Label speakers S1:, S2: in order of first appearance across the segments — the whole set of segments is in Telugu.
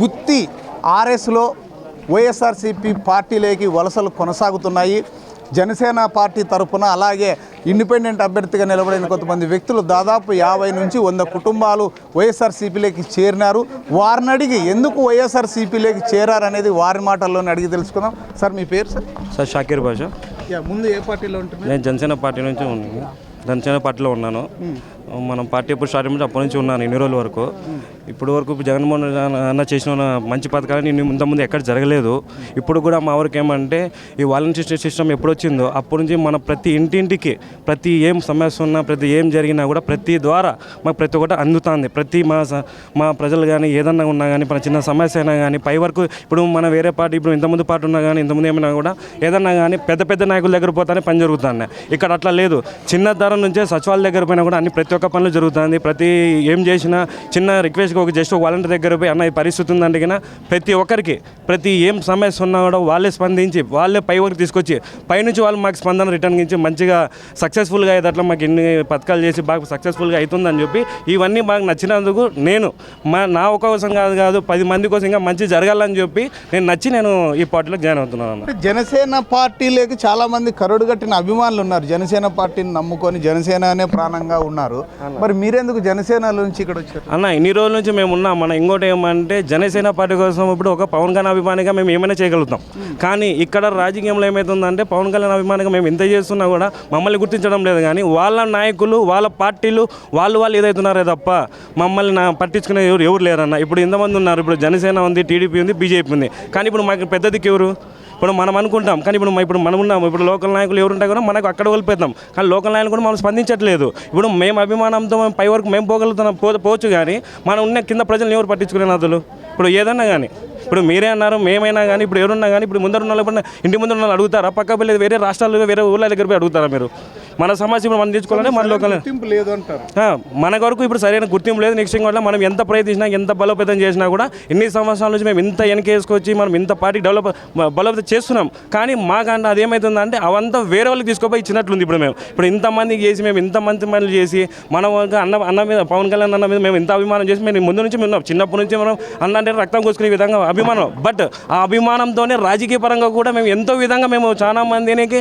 S1: గుత్తి ఆర్ఎస్లో వైఎస్ఆర్సీపీ పార్టీలోకి వలసలు కొనసాగుతున్నాయి. జనసేన పార్టీ తరపున అలాగే ఇండిపెండెంట్ అభ్యర్థిగా నిలబడిన కొంతమంది వ్యక్తులు దాదాపు యాభై నుంచి వంద కుటుంబాలు వైఎస్ఆర్సీపీలోకి చేరినారు. వారిని అడిగి ఎందుకు వైఎస్ఆర్సీపీలోకి చేరారనేది వారి మాటల్లోనే అడిగి తెలుసుకుందాం. సార్ మీ పేరు సార్?
S2: సార్ షాకీర్ బాషా.
S1: ముందు ఏ పార్టీలో ఉంటుంది
S2: నేను జనసేన పార్టీ నుంచి ఉన్నాను. జనసేన పార్టీలో ఉన్నాను. మనం పార్టీ ఎప్పుడు స్టార్ట్ అయినప్పుడు అప్పటి నుంచి ఉన్నాను ఇన్ని రోజుల వరకు. ఇప్పుడు వరకు ఇప్పుడు జగన్మోహన్ అన్న- చేసిన మంచి పథకాన్ని నేను ఇంతకుముందు ఎక్కడ జరగలేదు. ఇప్పుడు కూడా మా వరకు ఏమంటే ఈ వాలంటీర్ సిస్టమ్ ఎప్పుడు వచ్చిందో అప్పటి నుంచి మన ప్రతి ఇంటింటికి ప్రతి ఏం సమస్య ఉన్నా ప్రతి ఏం జరిగినా కూడా ప్రతి ద్వారా మాకు ప్రతి ఒక్కటి అందుతుంది. ప్రతి మా స- మా ప్రజలు కానీ ఏదన్నా ఉన్నా కానీ మన చిన్న సమస్య అయినా కానీ పై వరకు ఇప్పుడు మన వేరే పార్టీ ఇప్పుడు ఇంతకుముందు పార్టీ ఉన్నా కానీ ఇంతకుముందు ఏమైనా కూడా ఏదన్నా కానీ పెద్ద పెద్ద నాయకుల దగ్గర పోతానే పని జరుగుతుంది. ఇక్కడ అట్లా లేదు. చిన్న ధర నుంచే సచివాలయ దగ్గర పోయినా కూడా అన్ని ప్రతి ఒక్క పనులు జరుగుతుంది. ప్రతి ఏం చేసినా చిన్న రిక్వెస్ట్ ఒక జస్ట్ ఒక వాలంటీర్ దగ్గర పోయి అన్న ఈ పరిస్థితి ఉందంటే ప్రతి ఒక్కరికి ప్రతి ఏం సమస్య ఉన్నా కూడా వాళ్ళే స్పందించి వాళ్ళే పై వరకు తీసుకొచ్చి పైనుంచి వాళ్ళు మాకు స్పందన రిటర్న్ ఇచ్చి మంచిగా సక్సెస్ఫుల్గా అయ్యేటట్లు మాకు ఎన్ని పథకాలు చేసి బాగా సక్సెస్ఫుల్గా అవుతుందని చెప్పి ఇవన్నీ మాకు నచ్చినందుకు నేను మా నా ఒక కోసం కాదు కాదు పది మంది కోసం ఇంకా మంచి జరగాలని చెప్పి నేను నచ్చి నేను ఈ పార్టీలో జాయిన్ అవుతున్నాను
S1: జనసేన పార్టీలోకి చాలామంది కరుడు కట్టిన అభిమానులు ఉన్నారు. జనసేన పార్టీని నమ్ముకొని జనసేన అనే ప్రాణంగా ఉన్నారు. మరి మీరెందుకు జనసేన నుంచి ఇక్కడ వచ్చారు?
S2: అన్న ఇన్ని రోజుల నుంచి మేము ఉన్నాం. మన ఇంకోటి ఏమంటే జనసేన పార్టీ కోసం ఇప్పుడు ఒక పవన్ కళ్యాణ్ అభిమానిగా మేము ఏమైనా చేయగలుగుతాం. కానీ ఇక్కడ రాజకీయంలో ఏమవుతుందంటే పవన్ కళ్యాణ్ అభిమానిగా మేము ఎంత చేస్తున్నా కూడా మమ్మల్ని గుర్తించడం లేదు. కానీ వాళ్ళ నాయకులు వాళ్ళ పార్టీలు వాళ్ళు వాళ్ళు ఏదైతున్నారే తప్ప మమ్మల్ని నా పట్టించుకునే ఎవరు ఎవరు లేరన్న. ఇప్పుడు ఇంతమంది ఉన్నారు. ఇప్పుడు జనసేన ఉంది టీడీపీ ఉంది బీజేపీ ఉంది. కానీ ఇప్పుడు మాకు పెద్ద దిక్కు ఎవరు? ఇప్పుడు మనం అనుకుంటాం కానీ ఇప్పుడు ఇప్పుడు మనం ఉన్నాం ఇప్పుడు లోకల్ నాయకులు ఎవరు ఉంటాయి కూడా మనకు అక్కడ వెళ్ళిపోతాం కానీ లోకల్ నాయకులు కూడా మనం స్పందించట్లేదు. ఇప్పుడు మేము అభిమానంతో మేము పై వరకు మేము పోగలుగుతున్నాం పో పోవచ్చు కానీ మనం ఉన్న కింద ప్రజలను ఎవరు పట్టించుకునే నదులు ఇప్పుడు ఏదన్నా కానీ ఇప్పుడు మీరే అన్నారు మేమైనా కానీ ఇప్పుడు ఎవరున్నా కానీ ఇప్పుడు ముందర ఉన్న వాళ్ళు ఇప్పుడు ఇంటి ముందర ఉన్న వాళ్ళు అడుగుతారా? పక్క పిల్లలు వేరే రాష్ట్రాల్లో వేరే ఊళ్ళ దగ్గర పోయి అడుగుతారా మీరు? మన సమస్య ఇప్పుడు మనం తీసుకోవాలంటే మన లోకల్
S1: గుర్తింపు లేదు అంటారు.
S2: మన వరకు ఇప్పుడు సరైన గుర్తింపు లేదు. నెక్స్ట్ వల్ల మనం ఎంత ప్రయత్నించినా ఎంత బలోపేతం చేసినా కూడా ఎన్ని సంవత్సరాల నుంచి మేము ఇంత వెనకేసుకొచ్చి మనం ఇంత పార్టీ డెవలప్ బలోపేతం చేస్తున్నాం. కానీ మాకంటే అది ఏమవుతుందంటే అవంతా వేరే వాళ్ళకి తీసుకుపోయి ఇచ్చినట్లుంది ఇప్పుడు మేము. ఇప్పుడు ఇంతమందికి చేసి మేము ఇంత మంది పనులు చేసి మన అన్న అన్న మీద పవన్ కళ్యాణ్ అన్న మీద మేము ఇంత అభిమానం చేసి మేము ముందు నుంచి మేము ఉన్నాం. చిన్నప్పటి నుంచి మనం అన్న అంటే రక్తం కోసుకునే విధంగా అభిమానం. బట్ ఆ అభిమానంతోనే రాజకీయ పరంగా కూడా మేము ఎంతో విధంగా మేము చాలా మందికి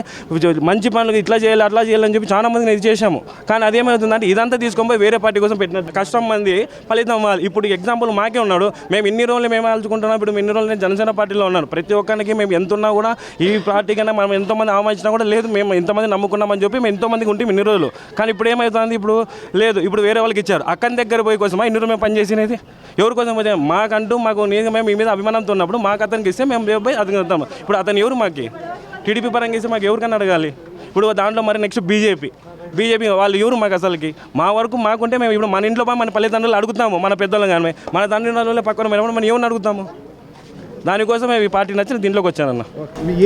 S2: మంచి పనులు ఇట్లా చేయాలి అట్లా అని చెప్పి చాలా మందిని ఇది చేశాము. కానీ అదేమవుతుందంటే ఇదంతా తీసుకొని పోయి వేరే పార్టీ కోసం పెట్టినట్టు కష్టం మంది ఫలితం వాళ్ళు ఇప్పుడు ఎగ్జాంపుల్ మాకే ఉన్నాడు. మేము ఇన్ని రోజులు మేము ఆల్చుకుంటున్నాం ఇప్పుడు ఇన్ని రోజులు నేను జనసేన పార్టీలో ఉన్నాను. ప్రతి ఒక్కరికి మేము ఎంత ఉన్నా కూడా ఈ పార్టీ కన్నా మనం ఎంతోమంది ఆహ్వానించినా కూడా లేదు. మేము ఎంతమంది నమ్ముకున్నామని చెప్పి మేము ఎంతోమందికి ఉంటే ఇన్ని రోజులు. కానీ ఇప్పుడు ఏమవుతుంది ఇప్పుడు లేదు. ఇప్పుడు వేరే వాళ్ళకి ఇచ్చారు. అక్కని దగ్గర పోయి కోసమా? ఇన్ని రోజులు మేము పనిచేసినది ఎవరి కోసం పోతే? మాకంటూ మాకు నేను మేము మీ మీద అభిమానంతో ఉన్నప్పుడు మాకు అతనికి ఇస్తే మేము రేపు పోయి అతనికి ఇప్పుడు అతను ఎవరు మాకి? టీడీపీ పరంగా ఇస్తే మాకు ఎవరికన్నా అడగాలి? ఇప్పుడు దాంట్లో మరి నెక్స్ట్ బీజేపీ బీజేపీ వాళ్ళు ఎవరు మాకు అసలుకి? మా వరకు మాకుంటే మేము ఇప్పుడు మన ఇంట్లో పోయి మన పల్లెతండ్రులు అడుగుతాము మన పెద్దలు కానీ. మన తండ్రి పక్కన మేము మనం ఎవరిని అడుగుతాము? దానికోసం మేము ఈ పార్టీ నచ్చిన దీంట్లోకి వచ్చానన్న.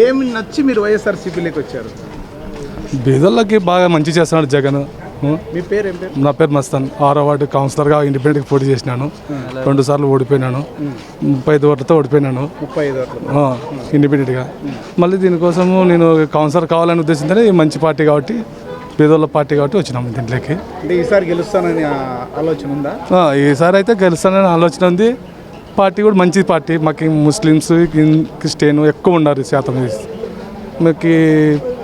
S1: ఏమి నచ్చి మీరు వైఎస్ఆర్సీపీలోకి వచ్చారు?
S3: బీదర్లకి బాగా మంచి చేస్తున్నాడు జగన్.
S1: మీ పేరు ఏం పేరు?
S3: నా పేరు మస్తాన్. ఆరో వార్డు కౌన్సిలర్గా ఇండిపెండెంట్కి పోటీ చేసినాను. రెండు సార్లు ఓడిపోయినాను. ముప్పై ఐదు ఓట్లతో ఓడిపోయినాను.
S1: ముప్పై ఐదు
S3: ఇండిపెండెంట్గా. మళ్ళీ దీనికోసము నేను కౌన్సిలర్ కావాలని ఉద్దేశంతోనే ఈ మంచి పార్టీ కాబట్టి పేదోళ్ళ పార్టీ కాబట్టి వచ్చినాము దీంట్లోకి.
S1: అంటే ఈసారి గెలుస్తానని ఆలోచన ఉందా?
S3: ఈసారి అయితే గెలుస్తానని ఆలోచన ఉంది. పార్టీ కూడా మంచి పార్టీ. మాకు ముస్లిమ్స్ క్రిస్టియన్ ఎక్కువ ఉన్నారు శాతం. మాకు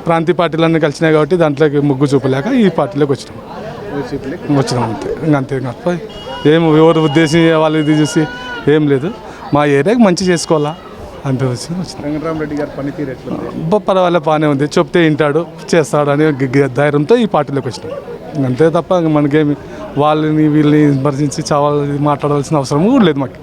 S3: ప్రాంతీయ పార్టీలన్నీ కలిసినాయి కాబట్టి దాంట్లోకి ముగ్గు చూపలేక ఈ పార్టీలోకి వచ్చినాం. వచ్చినాం అంతే. ఇంకా అంతే తప్ప ఏం ఎవరు ఉద్దేశం వాళ్ళు ఇది చూసి ఏం లేదు. మా ఏరియాకి మంచి చేసుకోవాలా? అంతే వచ్చి వచ్చినాం.
S1: వెంకటరామరెడ్డి గారి పనితీరు ఎట్లుంది?
S3: బ- పర్వాలే బాగానే ఉంది. చెప్తే వింటాడు చేస్తాడు అని ధైర్యంతో ఈ పార్టీలోకి వచ్చినాం. అంతే తప్ప మనకేమి వాళ్ళని వీళ్ళని విమర్శించి చావాలి మాట్లాడాల్సిన అవసరం కూడా లేదు మాకు.